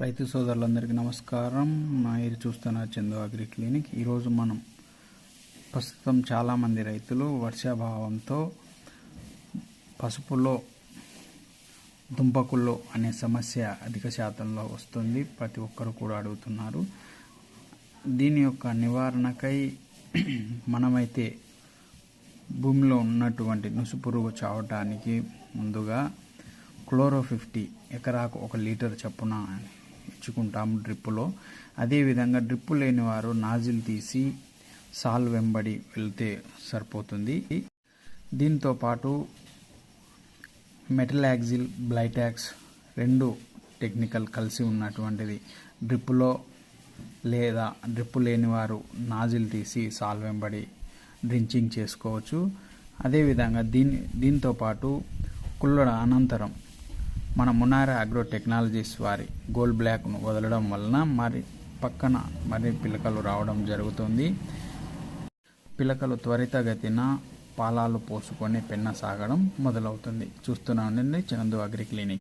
రైతు సోదరులందరికీ నమస్కారం. మీరు చూస్తున్న చందు అగ్రి క్లినిక్. ఈరోజు మనం ప్రస్తుతం చాలామంది రైతులు వర్షాభావంతో పసుపులో దుంపకుల్లో అనే సమస్య అధిక శాతంలో వస్తుంది. ప్రతి ఒక్కరు కూడా అడుగుతున్నారు. దీని యొక్క నివారణకై మనమైతే భూమిలో ఉన్నటువంటి నుసుపురుగు చావటానికి ముందుగా క్లోరో ఫిఫ్టీ ఎకరాకు ఒక లీటర్ చప్పున ఇచ్చుకుంటాము డ్రిప్పులో. అదేవిధంగా డ్రిప్పు లేని వారు నాజిల్ తీసి సాల్ వెంబడి వెళ్తే సరిపోతుంది. దీంతో పాటు మెటలాక్సిల్ బ్లైటాక్స్ రెండు టెక్నికల్ కలిసి ఉన్నటువంటిది. డ్రిప్పులో లేదా డ్రిప్పు లేని వారు నాజిల్ తీసి సాల్ వెంబడి డ్రించింగ్ చేసుకోవచ్చు. అదేవిధంగా దీని దీంతో పాటు కుళ్ళడ అనంతరం మన మునార అగ్రో టెక్నాలజీస్ వారి గోల్డ్ బ్లాక్ను వదలడం వలన మరి పక్కన మరి పిలకలు రావడం జరుగుతుంది. పిలకలు త్వరితగతిన పాలాలు పోసుకొని పెన్న సాగడం మొదలవుతుంది. చూస్తూనే ఉండండి చందు అగ్రి క్లినిక్.